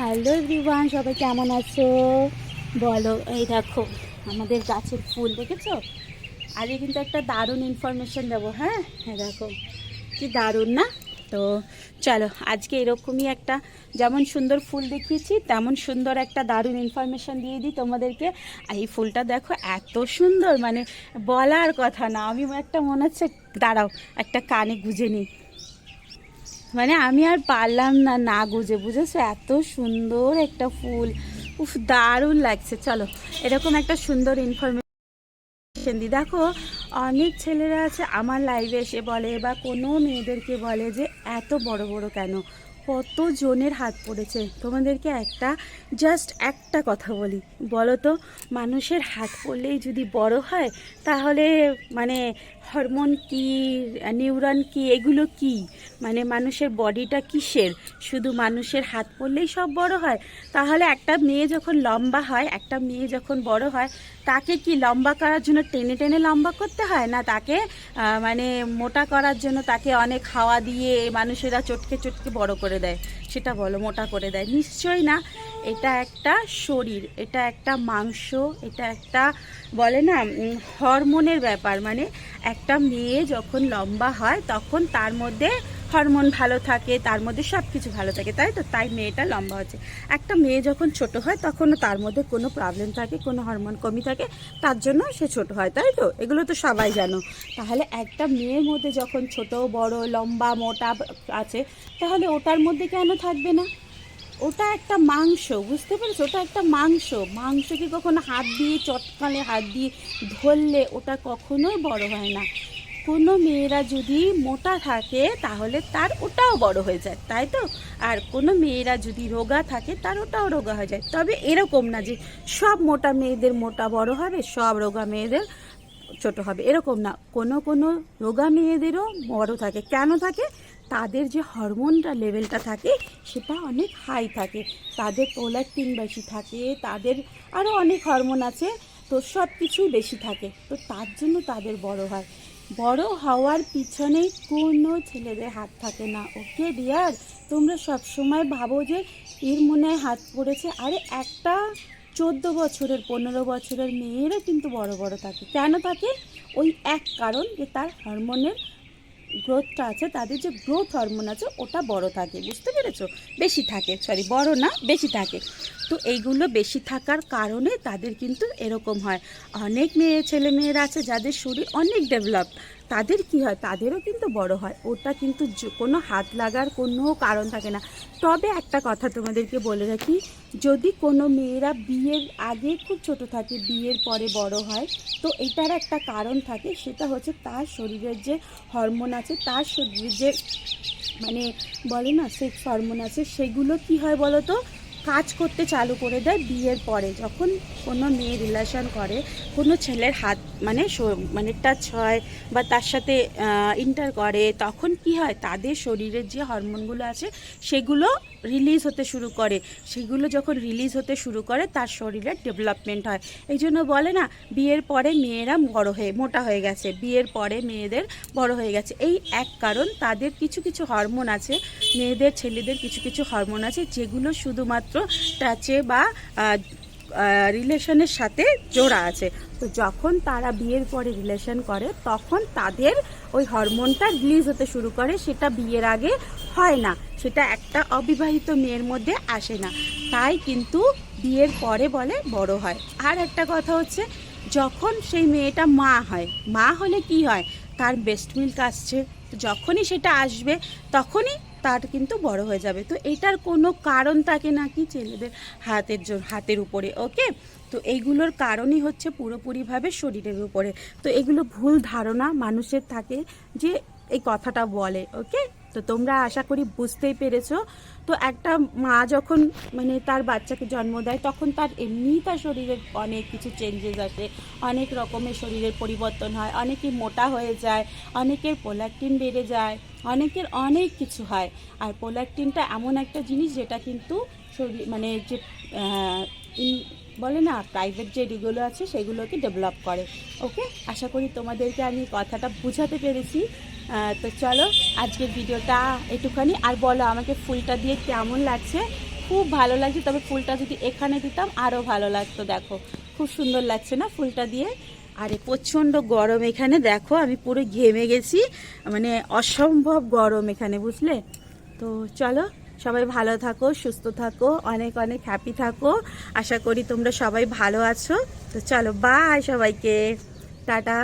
Hello everyone সবাই কেমন আছো? বলো, এই দেখো, আমাদের গাছের ফুল, দেখেছ? আজকে কিন্তু একটা দারুণ ইনফরমেশন দেবো হ্যাঁ? হ্যাঁ দেখো, কি দারুণ না? তো চলো, আজকে এরকমই একটা, যেমন সুন্দর ফুল দেখিয়েছি, তেমন সুন্দর একটা দারুণ ইনফরমেশন দিয়ে দিই তোমাদেরকে। এই ফুলটা দেখো, এত সুন্দর মানে বলার কথা না, আমি একটা মনে হচ্ছে, দাঁড়াও, একটা কানে গুজে নিই। মানে আমি আর পারলাম না না গুজে, বুঝেছ? এত সুন্দর একটা ফুল। উফ, দারুণ লাগছে। চলো, এরকম একটা সুন্দর ইনফরমেশন দিই। দেখো, অনেক ছেলেরা আছে, আমার লাইভে এসে বলে বা কোনো মেয়েদেরকে বলে যে, এত বড় বড় কেন? কত জনের হাত পড়েছে? তোমাদেরকে একটা জাস্ট একটা কথা বলি। বলো তো, মানুষের হাত পড়লেই যদি বড় হয়, তাহলে মানে হরমোন কি, নিউরন কি, এগুলো কি? মানে মানুষের বডিটা কিসের? শুধু মানুষের হাত পড়লেই সব বড় হয়? তাহলে একটা মেয়ে যখন লম্বা হয়, একটা মেয়ে যখন বড় হয়, তাকে কি লম্বা করার জন্য টেনে টেনে লম্বা করতে হয়? না তাকে মানে মোটা করার জন্য তাকে অনেক হাওয়া দিয়ে মানুষেরা চটকে চটকে বড় করে দেয়? সেটা বলো, মোটা করে দেয়? নিশ্চয়ই না। এটা একটা শরীর, এটা একটা মাংস, এটা একটা বলে না হরমোনের ব্যাপার। মানে একটা মেয়ে যখন লম্বা হয়, তখন তার মধ্যে হরমোন ভালো থাকে, তার মধ্যে সব কিছু ভালো থাকে, তাই তো? তাই মেয়েটা লম্বা হচ্ছে। একটা মেয়ে যখন ছোট হয়, তখনও তার মধ্যে কোনো প্রবলেম থাকে, কোনো হরমোন কমি থাকে, তার জন্য সে ছোট হয়, তাই তো? এগুলো তো সবাই জানো। তাহলে একটা মেয়ের মধ্যে যখন ছোট, বড়, লম্বা, মোটা আছে, তাহলে ওটার মধ্যে কেন থাকবে না? ওটা একটা মাংস, বুঝতে পেরেছ? ওটা একটা মাংস। মাংসকে কখনো হাত দিয়ে চটকালে, হাত দিয়ে ধরলে ওটা কখনোই বড় হয় না। কোনো মেয়েরা যদি মোটা থাকে, তাহলে তার ওটাও বড় হয়ে যায়, তাই তো? আর কোনো মেয়েরা যদি রোগা থাকে, তার ওটাও রোগা হয়ে যায়। তবে এরকম না যে সব মোটা মেয়েদের মোটা বড় হবে, সব রোগা মেয়েদের ছোট হবে। এরকম না। কোনো কোনো রোগা মেয়েদেরও বড় থাকে। কেন থাকে? তাদের যে হরমোনটা লেভেলটা থাকে, সেটা অনেক হাই থাকে। তাদের প্রোল্যাক্টিন বেশি থাকে, তাদের আরও অনেক হরমোন আছে, তো সব কিছুই বেশি থাকে। তো তার জন্য তাদের বড় হয়। বড় হওয়ার পিছনে কোনো ছেলেদের হাত থাকে না। ওকে ডিয়ার তোমরা সব সময় ভাবো যে এর মনে হাত পড়েছে। আরে একটা চোদ্দ বছরের, পনেরো বছরের মেয়েরও কিন্তু বড় বড় থাকে। কেন থাকে? ওই এক কারণ যে তার হরমোনের গ্রোথটা আছে, তাদের যে গ্রোথ হরমোন আছে, ওটা বড় থাকে, বুঝতে পেরেছ? বেশি থাকে সরি বড় না, বেশি থাকে। তো এইগুলো বেশি থাকার কারণে তাদের কিন্তু এরকম হয়। অনেক মেয়ে, ছেলে মেয়েরা আছে, যাদের শরীর অনেক ডেভেলপ তাদের কি হয়? তাদেরও কিন্তু বড় হয়। ওটা কিন্তু কোনো হাত লাগার কোনো কারণ থাকে না। তবে একটা কথা তোমাদেরকে বলে রাখি, যদি কোনো মেয়েরা বিয়ের আগে খুব ছোট থাকে, বিয়ের পরে বড় হয়, তো এটার একটা কারণ থাকে, সেটা হচ্ছে তার শরীরের যে হরমোন আছে, তার শরীরের যে মানে বলে না সেক্স হরমোন আছে, সেগুলো কি হয় বলো তো কাজ করতে চালু করে দেয় বিয়ের পরে। যখন কোনো মেয়ে রিলেশন করে, কোনো ছেলের হাত মানে মানে টাচ হয় বা তার সাথে ইন্টার করে, তখন কি হয়? তাদের শরীরের যে হরমোনগুলো আছে, সেগুলো রিলিজ হতে শুরু করে। সেগুলো যখন রিলিজ হতে শুরু করে, তার শরীরের ডেভেলপমেন্ট হয়। এই জন্য বলে না, বিয়ের পরে মেয়েরা বড় হয়ে, মোটা হয়ে গেছে। বিয়ের পরে মেয়েদের বড় হয়ে গেছে। এই এক কারণ, তাদের কিছু কিছু হরমোন আছে, মেয়েদের, ছেলেদের কিছু কিছু হরমোন আছে, যেগুলো শুধুমাত্র টাচে বা রিলেশনের সাথে জোড়া আছে। তো যখন তারা বিয়ের পরে রিলেশন করে, তখন তাদের ওই হরমোনটা রিলিজ হতে শুরু করে, সেটা বিয়ের আগে হয় না। সেটা একটা অবিবাহিত মেয়ের মধ্যে আসে না। তাই কিন্তু বিয়ের পরে বলে বড় হয়। আর একটা কথা হচ্ছে, যখন সেই মেয়েটা মা হয়, মা হলে কি হয়? তার বেস্ট মিল্ক আসছে। যখনই সেটা আসবে, তখনই তার কিন্তু বড় হয়ে যাবে। তো এটার কোনো কারণ থাকে নাকি ছেলেদের হাতের হাতের উপরে, ওকে? তো এইগুলোর কারণই হচ্ছে পুরোপুরিভাবে শরীরের উপরে। তো এগুলো ভুল ধারণা মানুষের থাকে যে এই কথাটা বলে, ওকে? তো তোমরা আশা করি বুঝতেই পেরেছ। তো একটা মা যখন মানে তার বাচ্চাকে জন্ম দেয়, তখন তার এমনিই তার শরীরের অনেক কিছু চেঞ্জেস আসে। অনেক রকমের শরীরের পরিবর্তন হয় অনেকে মোটা হয়ে যায়, অনেকের পোল্যাকটিন বেড়ে যায়, অনেকের অনেক কিছু হয়। আর পোল্যাকটিনটা এমন একটা জিনিস যেটা কিন্তু শরীর মানে যে বলে না প্রাইভেট যে ডিগুলো আছে সেগুলোকে ডেভেলপ করে ওকে আশা করি তোমাদেরকে আমি কথাটা বুঝাতে পেরেছি। তো চলো, আজকের ভিডিওটা একটুখানি আর বলো, আমাকে ফুলটা দিয়ে কেমন লাগছে? খুব ভালো লাগছে, তবে ফুলটা যদি এখানে দিতাম আরও ভালো লাগতো, দেখো। খুব সুন্দর লাগছে না ফুলটা দিয়ে? আরে, প্রচণ্ড গরম এখানে, দেখো, আমি পুরো ঘেমে গেছি। মানে অসম্ভব গরম এখানে, বুঝলে? তো চলো সবাই ভালো থাকো, সুস্থ থাকো, অনেক অনেক হ্যাপি থাকো। আশা করি তোমরা সবাই ভালো আছো। তো চলো বাই সবাইকে। টাটা।